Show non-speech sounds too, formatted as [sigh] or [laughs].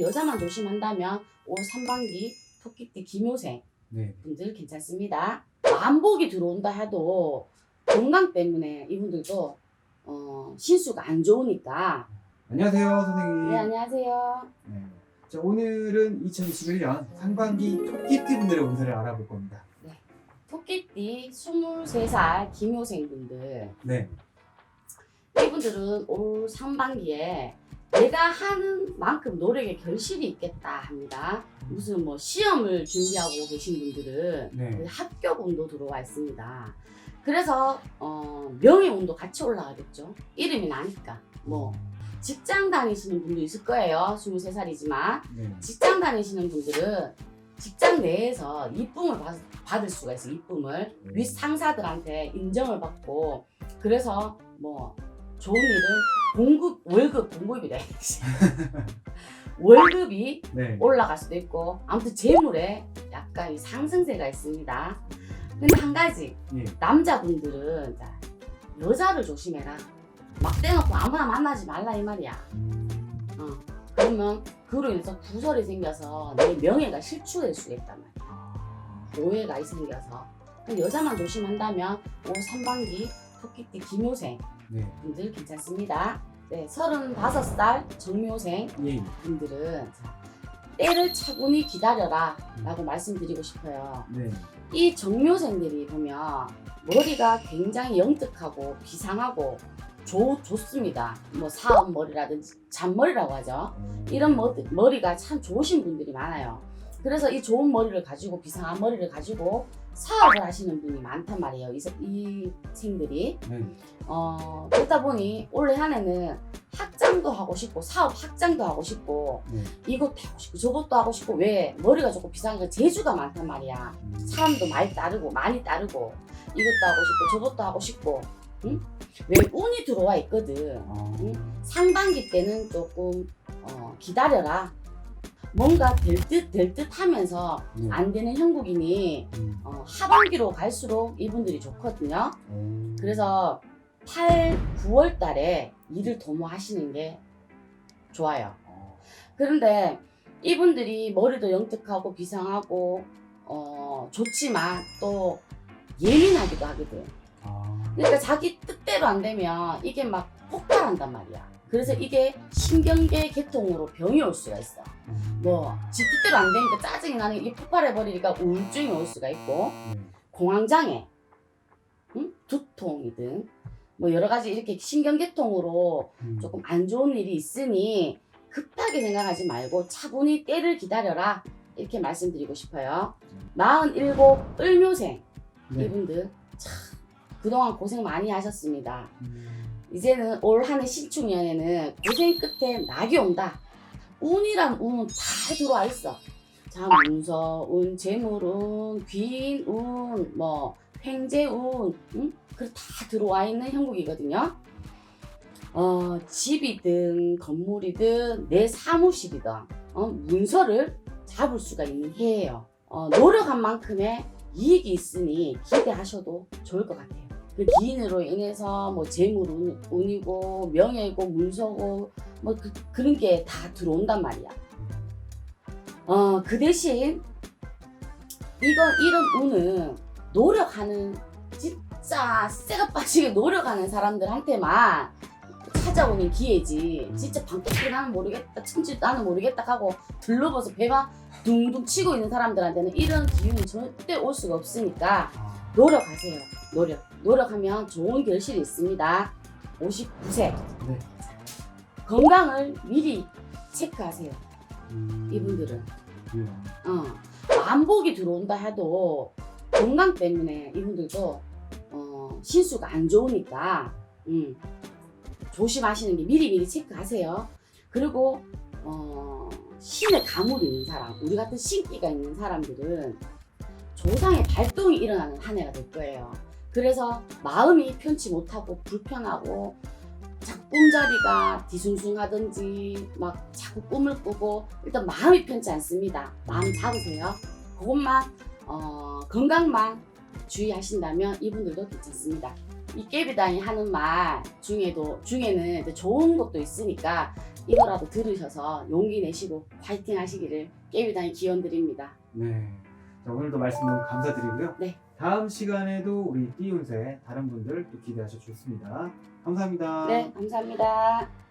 여자만 조심한다면 올 상반기 토끼띠 기묘생 네. 분들 괜찮습니다. 만복이 들어온다 해도 건강 때문에 이분들도 어, 신수가 안 좋으니까. 안녕하세요, 선생님. 네 안녕하세요. 네. 자, 오늘은 2021년 상반기 토끼띠 분들의 운세를 알아볼 겁니다. 토끼띠 23살 기묘생 분들 네. 이분들은 올 상반기에 내가 하는 만큼 노력의 결실이 있겠다 합니다. 무슨 뭐 시험을 준비하고 계신 분들은 네. 그 합격 운도 들어와 있습니다. 그래서 어, 명예 운도 같이 올라가겠죠. 이름이 나니까. 뭐 직장 다니시는 분도 있을 거예요. 23살이지만 네. 직장 다니시는 분들은 직장 내에서 이쁨을 받, 받을 수가 있어요. 이쁨을 음. 윗 상사들한테 인정을 받고 그래서 뭐 좋은 일은 공급 월급 공급이래. [laughs] 월급이 네. 올라갈 수도 있고 아무튼 재물에 약간 이 상승세가 있습니다. 근데 한 가지 예. 남자분들은 자, 여자를 조심해라. 막 대놓고 아무나 만나지 말라 이 말이야. 음. 어. 그러면 그로 인해서 구설이 생겨서 내 명예가 실추될 수가 있단 말이야. 아, 오해가 생겨서 여자만 조심한다면 올 상반기 토끼띠 기묘생 네. 분들 괜찮습니다. 네, 35살 정묘생 예. 분들은 자, 때를 차분히 기다려라 라고 말씀드리고 싶어요. 네. 이 정묘생들이 보면 머리가 굉장히 영특하고 비상하고 좋, 좋습니다. 뭐 사업머리라든지 잔머리라고 하죠. 음. 이런 머, 머리가 참 좋으신 분들이 많아요. 그래서 이 좋은 머리를 가지고 비상한 머리를 가지고 사업을 하시는 분이 많단 말이에요. 이, 세- 이 생들이 네. 어, 그러다 보니 올해 한 해는 학장도 하고 싶고 사업 학장도 하고 싶고 네. 이것도 하고 싶고 저것도 하고 싶고 왜 머리가 조금 비상하니까 재주가 많단 말이야. 음. 사람도 많이 따르고 많이 따르고 이것도 하고 싶고 저것도 하고 싶고 응? 왜 운이 들어와 있거든. 아, 응? 상반기 때는 조금 어, 기다려라. 뭔가 될 듯 될 듯 하면서 네. 안 되는 형국이니 음. 어, 하반기로 갈수록 이분들이 좋거든요. 음. 그래서 8, 9월 달에 일을 도모하시는 게 좋아요. 아, 그런데 이분들이 머리도 영특하고 비상하고 어, 좋지만 또 예민하기도 하거든. 아. 그러니까 자기 뜻대로 안 되면 이게 막 폭발한단 말이야. 그래서 이게 신경계 계통으로 병이 올 수가 있어. 음. 뭐, 지 뜻대로 안 되니까 짜증이 나는 이게 폭발해버리니까 우울증이 올 수가 있고, 네. 공황장애, 응? 두통이든, 뭐 여러 가지 이렇게 신경계통으로 음. 조금 안 좋은 일이 있으니 급하게 생각하지 말고 차분히 때를 기다려라. 이렇게 말씀드리고 싶어요. 47 을묘생 네. 이분들 참 그동안 고생 많이 하셨습니다. 음. 이제는 올 한해 신축년에는 고생 끝에 낙이 온다. 운이란 운은 다 들어와 있어. 자, 문서 운, 재물운, 귀인 운, 뭐 횡재운, 응? 그다 들어와 있는 형국이거든요. 어, 집이든 건물이든 내 사무실이든 어, 문서를 잡을 수가 있는 해예요. 어, 노력한 만큼의 이익이 있으니 기대하셔도 좋을 것 같아요. 그 기인으로 인해서 뭐 재물 운, 운이고 명예고 문서고 뭐 그, 그런 게 다 들어온단 말이야. 어, 그 대신 이건 이런 운은 노력하는 진짜 쇠가 빠지게 노력하는 사람들한테만 찾아오는 기회지. 진짜 방긋이 나는 모르겠다, 천지 나는 모르겠다 하고 들러버서 배가 둥둥 치고 있는 사람들한테는 이런 기운이 절대 올 수가 없으니까 아. 노력하세요. 노력. 노력하면 좋은 결실이 있습니다. 59세. 네. 건강을 미리 체크하세요. 음. 이분들은. 그래요. 어. 만복이 들어온다 해도 건강 때문에 이분들도 어, 신수가 안 좋으니까 음, 조심하시는 게 미리미리 체크하세요. 그리고 어, 신의 가물이 있는 사람, 우리 같은 신기가 있는 사람들은 조상의 발동이 일어나는 한 해가 될 거예요. 그래서 마음이 편치 못하고 불편하고 자꾸 꿈자리가 뒤숭숭하든지 막 자꾸 꿈을 꾸고 일단 마음이 편치 않습니다. 마음 잡으세요. 그것만 어, 건강만 주의하신다면 이분들도 괜찮습니다. 이 깨비단이 하는 말 중에도 중에는 좋은 것도 있으니까 이거라도 들으셔서 용기 내시고 파이팅 하시기를 깨비단이 기원 드립니다. 네. 자, 오늘도 말씀 너무 감사드리고요. 네. 다음 시간에도 우리 띠운세 다른 분들 또 기대하셔도 좋습니다. 감사합니다. 네, 감사합니다.